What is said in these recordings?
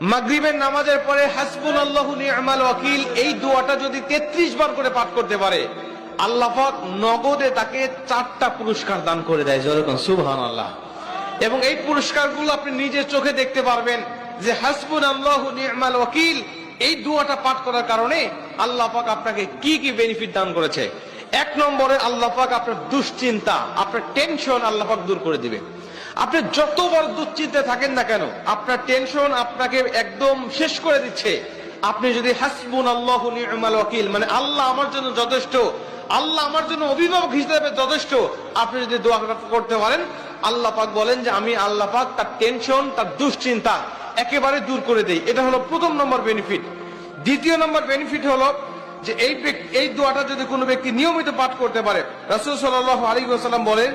মাগরিবের নামাজের পরে হাসবুন আল্লাহ নি'মাল ওয়াকিল, এই দোয়াটা যদি 33 বার করে পাঠ করতে পারে, আল্লাহ নগদে তাকে চারটা পুরস্কার দান করে দেয় যেরকম সুবহানাল্লাহ। এবং এই পুরস্কারগুলো আপনি নিজের চোখে দেখতে পারবেন যে হাসবুন আল্লাহ নি'মাল ওয়াকিল, এই দোয়াটা পাঠ করার কারণে আল্লাহ পাক আপনাকে কি কি বেনিফিট দান করেছে। এক নম্বরে আল্লাহ পাক আপনার দুশ্চিন্তা, আপনার টেনশন আল্লাহ পাক দূর করে দিবে আপনি যত বড় দুশ্চিন্তে থাকেন না কেন, আপনার টেনশন আপনাকে একদম শেষ করে দিচ্ছে। আপনি যদি হাসবুন আল্লাহ মানে আল্লাহ আমার জন্য যথেষ্ট, আল্লাহ আমার জন্য অভিভাবক হিসেবে যথেষ্ট, আপনি যদি দোয়া করতে পারেন, আল্লাহ পাক বলেন যে আমি আল্লাহ পাক তার টেনশন তার দুশ্চিন্তা একেবারে দূর করে দেই। এটা হলো প্রথম নম্বর বেনিফিট দ্বিতীয় নম্বর বেনিফিট হলো যে এই এই দোয়াটা যদি কোনো ব্যক্তি নিয়মিত পাঠ করতে পারে, রাসূল সাল্লাল্লাহু আলাইহি ওয়াসাল্লাম বলেন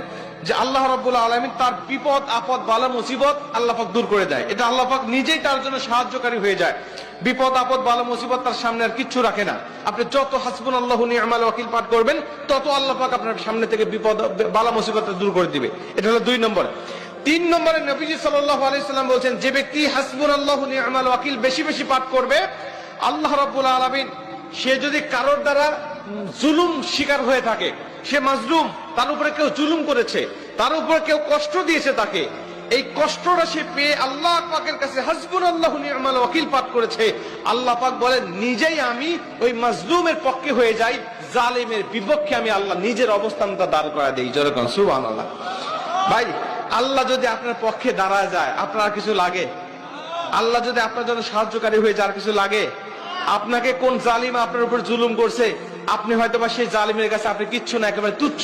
যে আল্লাহ রাব্বুল আলামিন তার বিপদ, আপদ, বালা, মুসিবত আল্লাহ পাক দূর করে দেয়। এটা আল্লাহ পাক নিজেই তার জন্য সাহায্যকারী হয়ে যায়। বিপদ, আপদ, বালা, মুসিবত তার সামনে আর কিচ্ছু রাখে না। আপনি যত হাসবুন আল্লাহ নি'মাল ওয়াকিল পাঠ করবেন, তত আল্লাহ পাক আপনার সামনে থেকে বিপদ, বালা, মুসিবত দূর করে দিবে। এটা হলো দুই নম্বর। তিন নম্বরে নবীজি সাল্লাল্লাহু আলাইহি সাল্লাম বলছেন, যে ব্যক্তি হাসবুন আল্লাহ নি'মাল ওয়াকিল বেশি বেশি পাঠ করবে, আল্লাহ রাব্বুল আলামিন, সে যদি কারোর দ্বারা জুলুম শিকার হয়ে থাকে। সে মাজলুম, তার উপরে কেউ জুলুম করেছে, তার উপরে কেউ কষ্ট দিয়েছে তাকে। এই কষ্টটা সে পেয়ে আল্লাহ পাকের কাছে হাসবুন আল্লাহ নি'মাল ওয়াকিল পাঠ করেছে। আল্লাহ পাক বলেন, নিজেই আমি ওই মাজলুমের পক্ষে হয়ে যাই, জালিমের বিপক্ষে আমি আল্লাহ নিজের অবস্থানটা দাঁড় করা দিই। যেরকম সুবহানাল্লাহ। ভাই, আল্লাহ যদি আপনার পক্ষে দাঁড়ায় যায়, আপনার কিছু লাগে? আল্লাহ যদি আপনার জন্য সাহায্যকারী হয়ে যার কিছু লাগে? আপনাকে কোন জালিম আপনার উপর জুলুম করছে? আপনি হয়তো বা সেই জালিমের কাছে আপনি কিচ্ছু না, একেবারে তুচ্ছ।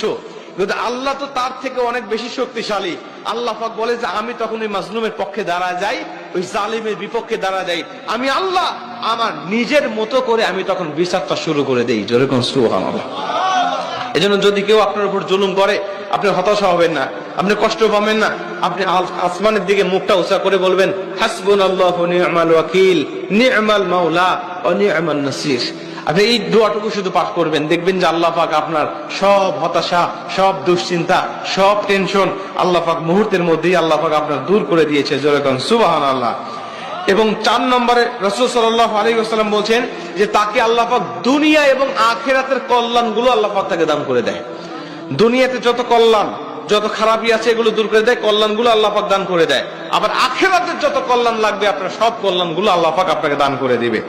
কিন্তু আল্লাহ তো তার থেকে অনেক বেশি শক্তিশালী। আল্লাহ পাক বলে যে, আমি তখন ওই মাজলুমের পক্ষে দাঁড়া যাই, ওই জালিমের বিপক্ষে দাঁড়া যাই। আমি আল্লাহ, আমার নিজের মতো করে আমি তখন বিচারটা শুরু করে দেই। যেরকম সুবহানাল্লাহ। এজন্য যদি কেউ আপনার উপর জুলুম করে, আপনি হতাশা হবেন না, আপনি কষ্ট পাবেন না। আপনি আসমানের দিকে মুখটা উঁচা করে বলবেন হাসবুন আল্লাহ নি'মাল ওয়াকিল নি'মাল মাওলা, ও নি'মাল নাসির। আপনি এই দোয়াটুকু শুধু পাঠ করবেন। দেখবেন যে আল্লাহ পাক আপনার সব হতাশা, সব দুশ্চিন্তা, সব টেনশন আল্লাহ পাক মুহূর্তের মধ্যেই আল্লাহ পাক আপনার দূর করে দিয়েছে। যেরকম সুবাহান আল্লাহ এবং চার নম্বরে রসুল সাল্লাহ আলী আসসালাম বলছেন যে তাকে আল্লাহ পাক দুনিয়া এবং আখেরাতের কল্যাণগুলো আল্লাহ পাক তাকে দান করে দেয়। দুনিয়াতে যত কল্যাণ, যত খারাপই আছে এগুলো দূর করে দেয়, কল্যাণগুলো আল্লাহ পাক দান করে দেয়। আবার আখেরাতের যত কল্যাণ লাগবে, আপনার সব কল্যাণগুলো আল্লাহ পাক আপনাকে দান করে দিবে।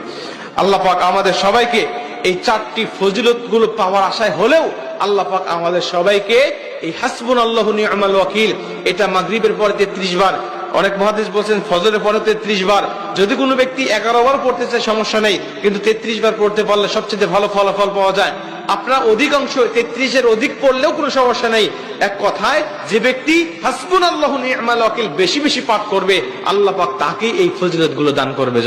আল্লাহ পাক আমাদের সবাইকে এই চারটি ফজিলতগুলো পাওয়ার আশায় হলেও আল্লাহ পাক আমাদের সবাইকে এই হাসবুন আল্লাহ নি'মাল ওয়াকিল, এটা মাগরিবের পরে তেত্রিশ বার। অনেক মহাদেশ বলছেন, ফজরের পরে তেত্রিশ বার। যদি কোনো ব্যক্তি এগারো বার পড়তে চায়, সমস্যা নেই, কিন্তু তেত্রিশ বার পড়তে পারলে সবচেয়ে ভালো ফলাফল পাওয়া যায়। আপনার অধিকাংশ তেত্রিশের অধিক পড়লেও কোনো সমস্যা নেই। এক কথায়, যে ব্যক্তি হাসবুন আল্লাহ নি'মাল ওয়াকিল বেশি বেশি পাঠ করবে, আল্লাহ পাক তাকে এই ফজিলতগুলো দান করবে।